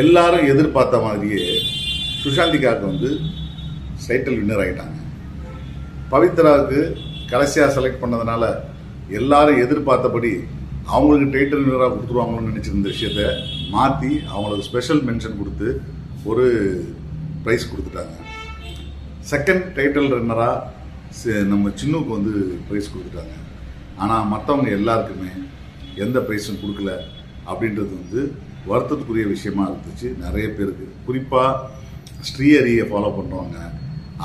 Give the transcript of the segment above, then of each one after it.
எல்லாரும் எதிர்பார்த்த மாதிரியே சுஷாந்திகாவுக்கு வந்து டைட்டில் வின்னர் ஆகிட்டாங்க பவித்ராவுக்கு கடைசியாக செலக்ட் பண்ணதுனால எல்லாரும் எதிர்பார்த்தபடி அவங்களுக்கு டைட்டில் வின்னராக கொடுத்துருவாங்கன்னு நினச்சிருந்த விஷயத்த மாற்றி அவங்களுக்கு ஸ்பெஷல் மென்ஷன் கொடுத்து ஒரு ப்ரைஸ் கொடுத்துட்டாங்க. செகண்ட் டைட்டில் ரன்னராக நம்ம சின்னுக்கு வந்து ப்ரைஸ் கொடுத்துட்டாங்க. ஆனால் மற்றவங்க எல்லாருக்குமே எந்த ப்ரைஸும் கொடுக்கல அப்படின்றது வந்து வருத்தத்துக்குரிய விஷயமா இருந்துச்சு. நிறைய பேருக்கு. குறிப்பாக ஸ்ரீஹரியை ஃபாலோ பண்ணுறவங்க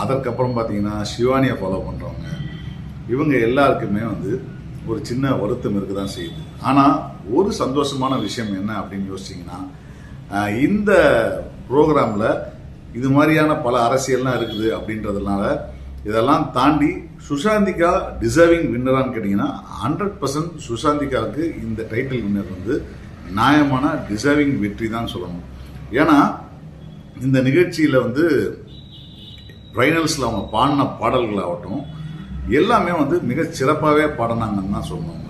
அதற்கப்புறம் பார்த்தீங்கன்னா சிவானியை ஃபாலோ பண்ணுறவங்க இவங்க எல்லாருக்குமே வந்து ஒரு சின்ன வருத்தம் இருக்க தான் செய்யுது. ஆனால் ஒரு சந்தோஷமான விஷயம் என்ன அப்படின்னு யோசிச்சிங்கன்னா இந்த ப்ரோக்ராமில் இது மாதிரியான பல அரசியல்லாம் இருக்குது அப்படின்றதுனால இதெல்லாம் தாண்டி சுஷாந்திகா டிசர்விங் வின்னரான்னு கேட்டிங்கன்னா ஹண்ட்ரட் பர்சன்ட் சுஷாந்திகாவுக்கு இந்த டைட்டில் வின்னர் வந்து நியாயமான டிசர்விங் வெற்றி தான் சொல்லணும். ஏன்னா இந்த நிகழ்ச்சியில் வந்து ஃபைனல்ஸில் அவங்க பாடின பாடல்கள் ஆகட்டும் எல்லாமே வந்து மிக சிறப்பாகவே பாடினாங்கன்னு தான் சொல்லணும் அவங்க.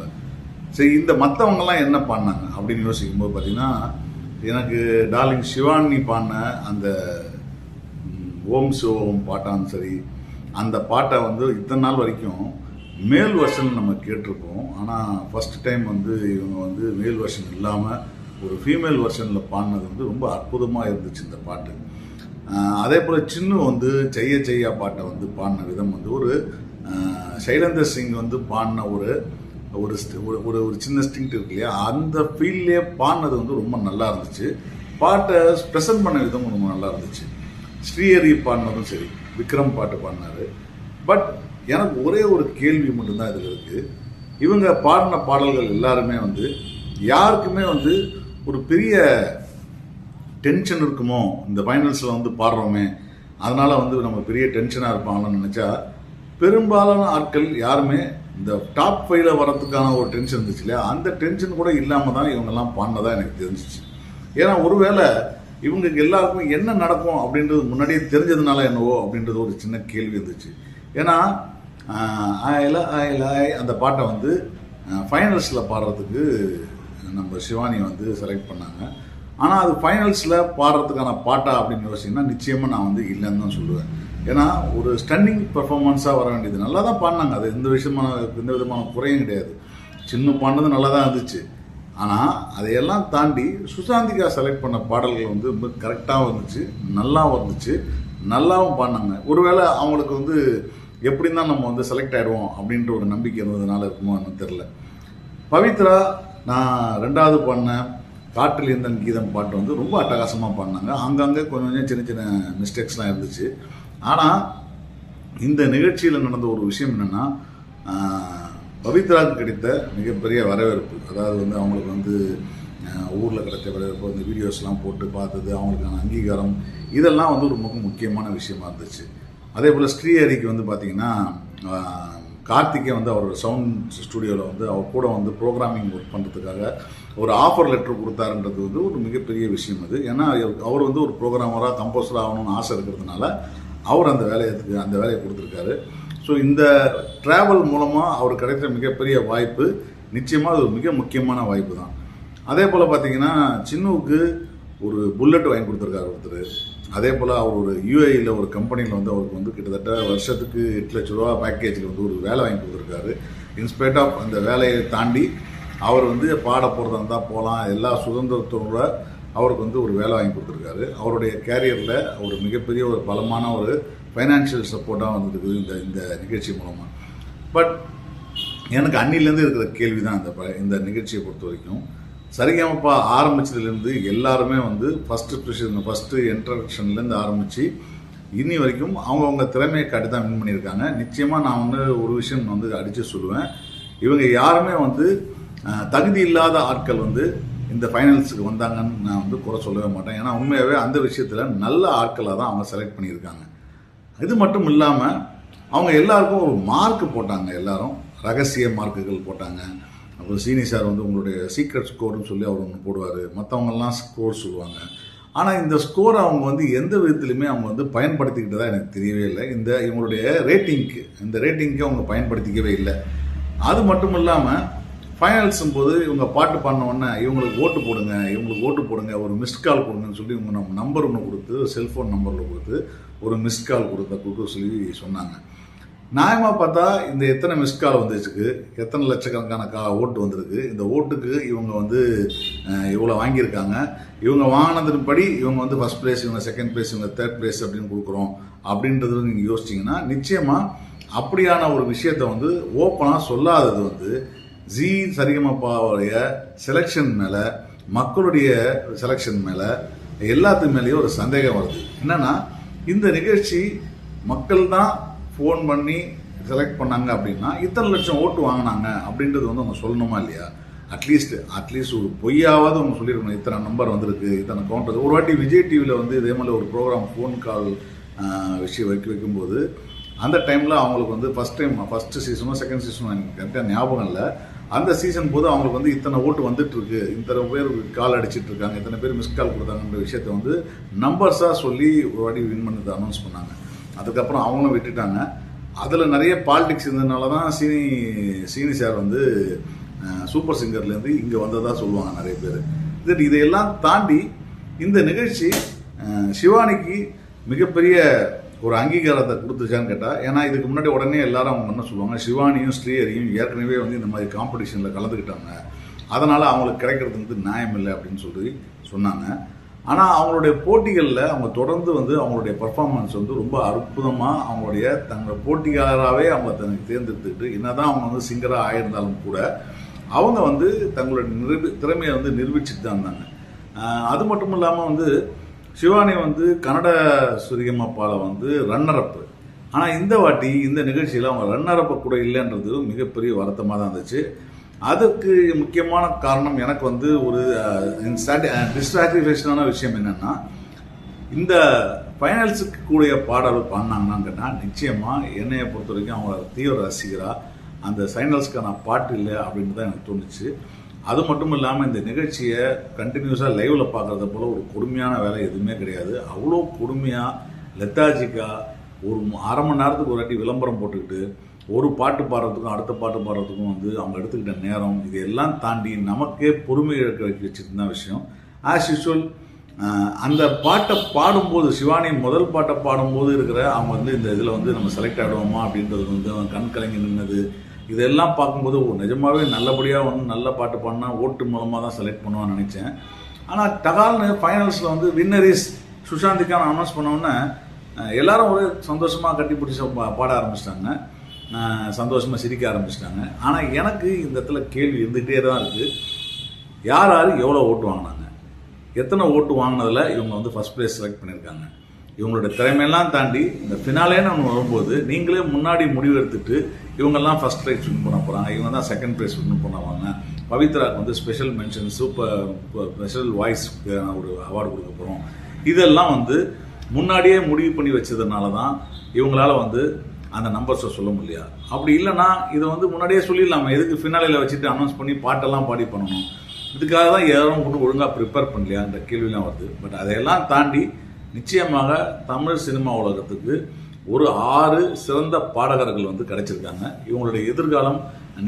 சரி இந்த மற்றவங்கலாம் என்ன பாடினாங்க அப்படின்னு யோசிக்கும்போது பார்த்தீங்கன்னா எனக்கு டார்லிங் சிவானி பாடின அந்த ம், ஓம் சிவோம் பாட்டாலும் சரி அந்த பாட்டை வந்து இத்தனை நாள் வரைக்கும் மேல் வருஷன் நம்ம கேட்டிருப்போம் ஆனால் ஃபர்ஸ்ட் டைம் வந்து இவங்க வந்து மேல் வருஷன் இல்லாமல் ஒரு ஃபீமேல் வருஷனில் பாடினது வந்து ரொம்ப அற்புதமாக இருந்துச்சு இந்த பாட்டு. அதே போல் சின்னு வந்து செய்ய செய்யா பாட்டை வந்து பாடின விதம் வந்து ஒரு சைலேந்தர் சிங் வந்து பாடின ஒரு ஒரு ஒரு- ஒரு ஒரு சின்ன ஸ்டிங்ட் இருக்கு இல்லையா? அந்த ஃபீல்ட்லேயே பாடினது வந்து ரொம்ப நல்லா இருந்துச்சு. பாட்டை ப்ரெசென்ட் பண்ண விதம் ரொம்ப நல்லா இருந்துச்சு. ஸ்ரீஹரி பாடினதும் சரி விக்ரம் பாட்டு பாடினாரு. பட் எனக்கு ஒரே ஒரு கேள்வி மட்டும்தான் இதில் இருக்குது இவங்க பாடின பாடல்கள் எல்லாருமே வந்து யாருக்குமே வந்து ஒரு பெரிய டென்ஷன் இருக்குமோ இந்த ஃபைனல்ஸில் வந்து பாடுறோமே அதனால் வந்து நம்ம பெரிய டென்ஷனாக இருப்பாங்கன்னு நினச்சா பெரும்பாலான ஆட்கள் யாருமே இந்த டாப் ஃபைவ்ல வரத்துக்கான ஒரு டென்ஷன் இருந்துச்சு இல்லையா? அந்த டென்ஷன் கூட இல்லாமல் தான் இவங்கெல்லாம் பாடினதாக எனக்கு தெரிஞ்சிச்சு. ஏன்னா ஒருவேளை இவங்களுக்கு எல்லாருக்குமே என்ன நடக்கும் அப்படின்றது முன்னாடியே தெரிஞ்சதுனால என்னவோ அப்படின்றது ஒரு சின்ன கேள்வி இருந்துச்சு. ஏன்னா ஆயில ஆயில ஆய் அந்த பாட்டை வந்து ஃபைனல்ஸில் பாடுறதுக்கு நம்ம சிவானி வந்து செலக்ட் பண்ணாங்க. ஆனால் அது ஃபைனல்ஸில் பாடுறதுக்கான பாட்டா அப்படின்னு யோசிச்சிங்கன்னா நிச்சயமாக நான் வந்து இல்லைன்னு தான் சொல்லுவேன். ஏன்னா ஒரு ஸ்டன்னிங் பெர்ஃபார்மன்ஸாக வர வேண்டியது. நல்லா தான் பாடினாங்க. அது எந்த விஷயமான எந்த விதமான குறையும் கிடையாது. சின்ன பாடினது நல்லா தான் இருந்துச்சு. ஆனால் அதையெல்லாம் தாண்டி சுசாந்திகா செலக்ட் பண்ண பாடல்கள் வந்து ரொம்ப கரெக்டாகவும் இருந்துச்சு. நல்லாவும் இருந்துச்சு. நல்லாவும் பாடினாங்க. ஒருவேளை அவங்களுக்கு வந்து எப்படி தான் நம்ம வந்து செலக்ட் ஆகிடுவோம் அப்படின்ற ஒரு நம்பிக்கை இருந்ததுனால இருக்குமோ என்ன தெரில பவித்ரா நான் ரெண்டாவது பாடின காற்றில் இருந்தன் கீதம் பாட்டு வந்து ரொம்ப அட்டகாசமாக பாடினாங்க. அங்கங்கே கொஞ்சம் கொஞ்சம் சின்ன சின்ன மிஸ்டேக்ஸ்லாம் இருந்துச்சு. ஆனால் இந்த நிகழ்ச்சியில் நடந்த ஒரு விஷயம் என்னென்னா பவித்ராவுக்கு கிடைத்த மிகப்பெரிய வரவேற்பு. அதாவது வந்து அவங்களுக்கு வந்து ஊரில் கிடைச்ச வரவேற்பு அந்த வீடியோஸ்லாம் போட்டு பார்த்தது அவங்களுக்கான அங்கீகாரம் இதெல்லாம் வந்து ஒரு மிக முக்கியமான விஷயமா இருந்துச்சு. அதே போல் ஸ்ரீஹரிக்கு வந்து பார்த்தீங்கன்னா கார்த்திகே வந்து அவரோட சவுண்ட் ஸ்டுடியோவில் வந்து அவர் கூட வந்து ப்ரோக்ராமிங் ஒர்க் பண்ணுறதுக்காக ஒரு ஆஃபர் லெட்டர் கொடுத்தாருன்றது வந்து ஒரு மிகப்பெரிய விஷயம் அது. ஏன்னா அவர் வந்து ஒரு ப்ரோக்ராமராக கம்போசர் ஆகணும்னு ஆசை இருக்கிறதுனால அவர் அந்த வேலையத்துக்கு அந்த வேலையை கொடுத்துருக்காரு. ஸோ இந்த ட்ராவல் மூலமாக அவர் கிடைத்த மிகப்பெரிய வாய்ப்பு நிச்சயமாக அது ஒரு மிக முக்கியமான வாய்ப்பு தான் அதே போல் பார்த்தீங்கன்னா சின்னுவுக்கு ஒரு புல்லட் வாங்கி கொடுத்துருக்காரு ஒருத்தர். அதே போல் அவர் ஒரு யூஏயில் ஒரு கம்பெனியில் வந்து அவருக்கு வந்து கிட்டத்தட்ட வருஷத்துக்கு எட்டு லட்ச ரூபா பேக்கேஜில் வந்து ஒரு வேலை வாங்கி கொடுத்துருக்காரு. இன்ஸ்பைட் ஆஃப் அந்த வேலையை தாண்டி அவர் வந்து பாட போகிறதா இருந்தால் போகலாம் எல்லா சுதந்திரத்தோட அவருக்கு வந்து ஒரு வேலை வாங்கி கொடுத்துருக்காரு. அவருடைய கேரியரில் ஒரு மிகப்பெரிய ஒரு பலமான ஒரு ஃபைனான்ஷியல் சப்போர்ட்டாக வந்துருக்குது இந்த இந்த நிகழ்ச்சி மூலமாக பட் எனக்கு அன்னிலேருந்து இருக்கிற கேள்வி தான் இந்த ப- இந்த நிகழ்ச்சியை பொறுத்த வரைக்கும். சரிகமப்பா ஆரம்பிச்சதுலேருந்து எல்லாருமே வந்து ஃபஸ்ட்டு ப்ரிஷன் ஃபஸ்ட்டு இன்ட்ரடக்ஷன்லேருந்து ஆரம்பித்து இன்னி வரைக்கும் அவங்கவுங்க திறமையை காட்டி தான் வின் பண்ணியிருக்காங்க. நிச்சயமாக நான் வந்து ஒரு விஷயம் வந்து அடித்து சொல்லுவேன். இவங்க யாருமே வந்து தகுதி இல்லாத ஆட்கள் வந்து இந்த ஃபைனல்ஸுக்கு வந்தாங்கன்னு நான் வந்து குறை சொல்லவே மாட்டேன். ஏன்னா உண்மையாகவே அந்த விஷயத்தில் நல்ல ஆட்களாக தான் அவங்க செலக்ட் பண்ணியிருக்காங்க. இது மட்டும் இல்லாமல் அவங்க எல்லாருக்கும் ஒரு மார்க் போட்டாங்க எல்லாரும். ரகசிய மார்க்குகள் போட்டாங்க. அப்புறம் சீனி சார் வந்து உங்களுடைய சீக்ரெட் ஸ்கோர்னு சொல்லி அவர் ஒன்று போடுவார். மற்றவங்கெல்லாம் ஸ்கோர் சொல்லுவாங்க. ஆனால் இந்த ஸ்கோரை அவங்க வந்து எந்த விதத்துலையுமே அவங்க வந்து பயன்படுத்திக்கிட்டதா எனக்கு தெரியவே இல்லை. இந்த இவங்களுடைய ரேட்டிங்க்கு இந்த ரேட்டிங்க்கு அவங்க பயன்படுத்திக்கவே இல்லை. அது மட்டும் இல்லாமல் ஃபைனல்ஸும் போது இவங்க பாட்டு பாடின இவங்களுக்கு ஓட்டு போடுங்க இவங்களுக்கு ஓட்டு போடுங்க ஒரு மிஸ்ட் கால் கொடுங்கன்னு சொல்லி இவங்க நம்ம நம்பர் ஒன்று கொடுத்து செல்ஃபோன் நம்பரில் கொடுத்து ஒரு மிஸ்ட் கால் கொடுத்த கொடுக்க சொல்லி சொன்னாங்க. நியாயமாக பார்த்தா இந்த எத்தனை மிஸ் கால் வந்துச்சுக்கு எத்தனை லட்சக்கணக்கான கா ஓட்டு வந்திருக்கு? இந்த ஓட்டுக்கு இவங்க வந்து இவ்வளோ வாங்கியிருக்காங்க. இவங்க வாங்கினதுன்படி இவங்க வந்து ஃபஸ்ட் ப்ளேஸ் இவங்க செகண்ட் ப்ளேஸ் இவங்க தேர்ட் ப்ளேஸ் அப்படின்னு கொடுக்குறோம். அப்படின்றது நீங்கள் யோசிச்சிங்கன்னா நிச்சயமாக அப்படியான ஒரு விஷயத்த வந்து ஓப்பனாக சொல்லாதது வந்து ஜி சரிகமப்பாவுடைய செலெக்ஷன் மேலே மக்களுடைய செலெக்ஷன் மேலே எல்லாத்து மேலேயும் ஒரு சந்தேகம் வருது. என்னென்னா இந்த நிகழ்ச்சி மக்கள் தான் ஃபோன் பண்ணி செலக்ட் பண்ணாங்க அப்படின்னா இத்தனை லட்சம் ஓட்டு வாங்கினாங்க அப்படின்றது வந்து அவங்க சொல்லணுமா இல்லையா? அட்லீஸ்ட் அட்லீஸ்ட் ஒரு பொய்யாவது அவங்க சொல்லியிருக்கணும் இத்தனை நம்பர் வந்திருக்கு இத்தனை கவுண்டர் ஒரு வாட்டி விஜய் டிவியில் வந்து இதே மாதிரி ஒரு ப்ரோக்ராம் ஃபோன் கால் விஷயம் வைக்க வைக்கும்போது அந்த டைமில் அவங்களுக்கு வந்து ஃபஸ்ட் டைம் ஃபஸ்ட்டு சீசனோ செகண்ட் சீசனோ எனக்கு கரெக்டாக ஞாபகம் இல்லை. அந்த சீசன் போது அவங்களுக்கு வந்து இத்தனை ஓட்டு வந்துட்டுருக்கு. இத்தனை பேர் கால் அடிச்சிட்டு இருக்காங்க. இத்தனை பேர் மிஸ் கால் கொடுத்தாங்கன்ற விஷயத்த வந்து நம்பர்ஸாக சொல்லி ஒரு வாட்டி வின் பண்ணது அனௌன்ஸ் பண்ணாங்க. அதுக்கப்புறம் அவங்களும் விட்டுட்டாங்க. அதில் நிறைய பாலிடிக்ஸ் இருந்ததுனால தான் சீனி சீனி சார் வந்து சூப்பர் சிங்கர்லேருந்து இங்கே வந்ததாக சொல்லுவாங்க நிறைய பேர். இது இதையெல்லாம் தாண்டி இந்த நிகழ்ச்சி சிவானிக்கு மிகப்பெரிய ஒரு அங்கீகாரத்தை கொடுத்துச்சான்னு கேட்டால் ஏன்னா இதுக்கு முன்னாடி உடனே எல்லாரும் அவங்க என்ன சொல்லுவாங்க சிவானியும் ஸ்ரீஹரியும் ஏற்கனவே வந்து இந்த மாதிரி காம்படிஷனில் கலந்துக்கிட்டாங்க. அதனால் அவங்களுக்கு கிடைக்கிறது வந்து நியாயம் இல்லை அப்படின்னு சொல்லி சொன்னாங்க. ஆனால் அவங்களுடைய போட்டிகளில் அவங்க தொடர்ந்து வந்து அவங்களுடைய பர்ஃபார்மன்ஸ் வந்து ரொம்ப அற்புதமாக அவங்களுடைய தங்கள் போட்டியாளராகவே அவங்க தனக்கு தேர்ந்தெடுத்துக்கிட்டு என்னதான் அவங்க வந்து சிங்கராக ஆயிருந்தாலும் கூட அவங்க வந்து தங்களுடைய நிரூபி திறமையை வந்து நிரூபிச்சுட்டு தான் இருந்தாங்க. அது மட்டும் இல்லாமல் வந்து சிவானி வந்து கன்னட சுரியமப்பால வந்து ரன்னரப்பு ஆனால் இந்த வாட்டி இந்த நிகழ்ச்சியில் அவங்க ரன்னரப்பு கூட இல்லைன்றது மிகப்பெரிய வருத்தமாக தான் இருந்துச்சு. அதுக்கு முக்கியமான காரணம் எனக்கு வந்து ஒரு டிஸ்சாட்டிஸ்ஃபேக்ஷனான விஷயம் என்னன்னா இந்த ஃபைனல்ஸுக்கு கூடிய பாடல் பாடினாங்கன்னு கேட்டால் நிச்சயமாக என்னையை பொறுத்த வரைக்கும் அவங்க தீவிர ரசிகரா அந்த ஃபைனல்ஸ்க்கான பாட்டு இல்லை அப்படின்னு தான் எனக்கு தோணுச்சு. அது மட்டும் இல்லாமல் இந்த நிகழ்ச்சியை கண்டினியூஸாக லைவில் பார்க்குறத போல் ஒரு கொடுமையான வேலை எதுவுமே கிடையாது. அவ்வளோ கொடுமையாக லெத்தாஜிக்காக ஒரு அரை மணி நேரத்துக்கு ஒரு வாட்டி விளம்பரம் போட்டுக்கிட்டு ஒரு பாட்டு பாடுறதுக்கும் அடுத்த பாட்டு பாடுறதுக்கும் வந்து அவங்க எடுத்துக்கிட்ட நேரம் இதையெல்லாம் தாண்டி நமக்கே பொறுமை இழக்க வைக்க வச்சுட்டு தான் விஷயம் ஆஸ் யூஷுவல் அந்த பாட்டை பாடும்போது சிவானி முதல் பாட்டை பாடும்போது இருக்கிற அவங்க வந்து இந்த இதில் வந்து நம்ம செலக்ட் ஆகிடுவோமா அப்படின்றது வந்து அவன் கண் கலங்கி நின்னது. இதெல்லாம் பார்க்கும்போது ஓ, நல்லபடியாக வந்து நல்ல பாட்டு பாடினா ஓட்டு மூலமாக தான் செலக்ட் பண்ணுவான்னு நினச்சேன். ஆனால் டகால்னு ஃபைனல்ஸில் வந்து வின்னரிஸ் சுஷாந்திக்கான அனௌன்ஸ் பண்ணோன்னே எல்லாரும் ஒரு சந்தோஷமாக கட்டி பிடிச்ச பாட ஆரம்பிச்சிட்டாங்க. சந்தோஷமாக சிரிக்க ஆரம்பிச்சிட்டாங்க. ஆனால் எனக்கு இந்த இடத்துல கேள்வி இருந்துகிட்டே தான் இருக்குது யார் யார் எவ்வளோ ஓட்டு வாங்கினாங்க? எத்தனை ஓட்டு வாங்கினதில் இவங்க வந்து ஃபர்ஸ்ட் ப்ளேஸ் செலக்ட் பண்ணியிருக்காங்க? இவங்களோட திறமையெல்லாம் தாண்டி இந்த ஃபினாலேன்னு ஒன்று வரும்போது நீங்களே முன்னாடி முடிவு எடுத்துட்டு இவங்கெல்லாம் ஃபர்ஸ்ட் ப்ரைஸ் வின் பண்ண போகிறாங்க இவங்க தான் செகண்ட் ப்ரைஸ் வின் பண்ணுவாங்க பவித்ராக்கு வந்து special mention super special voice ஒரு அவார்டு கொடுக்க போகிறோம் இதெல்லாம் வந்து முன்னாடியே முடிவு பண்ணி வச்சதுனால தான் இவங்களால வந்து அந்த நம்பர்ஸை சொல்ல முடியல அப்படி இல்லைன்னா இதை வந்து முன்னாடியே சொல்லிடலாமே. எதுக்கு ஃபினாலியில் வச்சுட்டு அனௌன்ஸ் பண்ணி பாட்டெல்லாம் பாடி பண்ணணும்? இதுக்காக தான் யாரும் கொண்டு ஒழுங்காக ப்ரிப்பேர் பண்ணலையான்ற கேள்விலாம் வருது. பட் அதையெல்லாம் தாண்டி நிச்சயமாக தமிழ் சினிமா உலகத்துக்கு ஒரு ஆறு சிறந்த பாடகர்கள் வந்து கிடைச்சிருக்காங்க. இவங்களுடைய எதிர்காலம்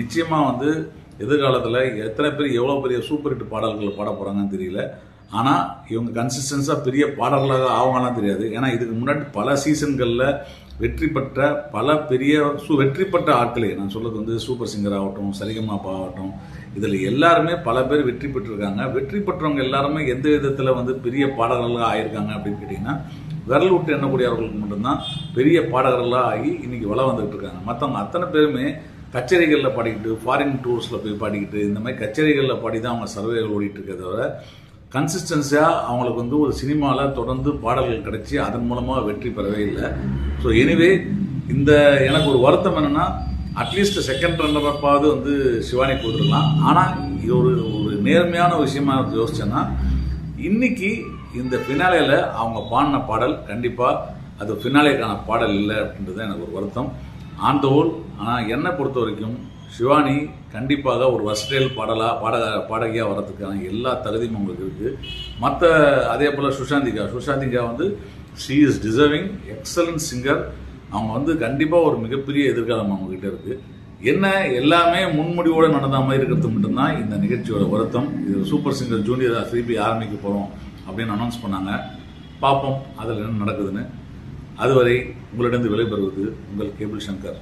நிச்சயமாக வந்து எதிர்காலத்தில் எத்தனை பேர் எவ்வளோ பெரிய சூப்பர் ஹிட் பாடல்கள் பாட போகிறாங்கன்னு தெரியல. ஆனால் இவங்க கன்சிஸ்டன்ஸாக பெரிய பாடல்களாக ஆவாங்கலாம் தெரியாது. ஏன்னா இதுக்கு முன்னாடி பல சீசன்களில் வெற்றி பெற்ற பல பெரிய சு வெற்றி பெற்ற ஆட்களே. நான் சொல்றது வந்து சூப்பர் சிங்கர் ஆகட்டும் சரிகமாப்பா ஆகட்டும். இதில் எல்லாருமே பல பேர் வெற்றி பெற்றிருக்காங்க. வெற்றி பெற்றவங்க எல்லாருமே எந்த விதத்தில் வந்து பெரிய பாடகர்களாக ஆயிருக்காங்க அப்படின்னு கேட்டிங்கன்னா விரல் விட்டு எண்ணக்கூடியவர்களுக்கு மட்டும்தான் பெரிய பாடகர்களாக ஆகி இன்றைக்கி வளம் வந்துகிட்டு இருக்காங்க. மற்றவங்க அத்தனை பேருமே கச்சேரிகளில் பாடிக்கிட்டு ஃபாரின் டூர்ஸில் போய் பாடிக்கிட்டு இந்த மாதிரி கச்சேரிகளில் பாடி தான் அவங்க சர்வேகள் ஓடிட்டு இருக்கிறத தவிர கன்சிஸ்டன்சியாக அவங்களுக்கு வந்து ஒரு சினிமாவில் தொடர்ந்து பாடல்கள் கிடச்சி அதன் மூலமாக வெற்றி பெறவே இல்லை. ஸோ எனிவே இந்த எனக்கு ஒரு வருத்தம் என்னென்னா அட்லீஸ்ட் செகண்ட் ரன்னரப்பாவது வந்து சிவானி கொடுத்துருக்கலாம் ஆனால் இது ஒரு ஒரு நேர்மையான விஷயமா யோசிச்சேன்னா இன்னைக்கு இந்த ஃபினாலேல அவங்க பாடின பாடல் கண்டிப்பாக அது ஃபினாலேக்கான பாடல் இல்லை அப்படின்றது எனக்கு ஒரு வருத்தம். ஆன் த ஹோல் ஆனால் என்னை பொறுத்த வரைக்கும் சிவானி கண்டிப்பாக ஒரு வர்ஸ்டைல் பாடலாக பாடக பாடகியாக வர்றதுக்கான எல்லா தகுதியும் அவங்களுக்கு இருக்குது மற்ற அதே போல் சுஷாந்திகா. சுஷாந்திகா வந்து she is deserving excellent singer அவங்க வந்து கண்டிப்பாக ஒரு மிகப்பெரிய எதிர்காலம் அவங்ககிட்ட இருக்குது என்ன எல்லாமே முன்முடிவோடு நடந்த மாதிரி இருக்கிறது மட்டும்தான் இந்த நிகழ்ச்சியோட வருத்தம். இது சூப்பர் சிங்கர் ஜூனியராக திருப்பி ஆரம்பிக்க போகிறோம் அப்படின்னு அனௌன்ஸ் பண்ணாங்க. பார்ப்போம் அதில் என்ன நடக்குதுன்னு. அதுவரை உங்களிடம் விடைபெறுவது உங்கள் கேபிள் சங்கர்.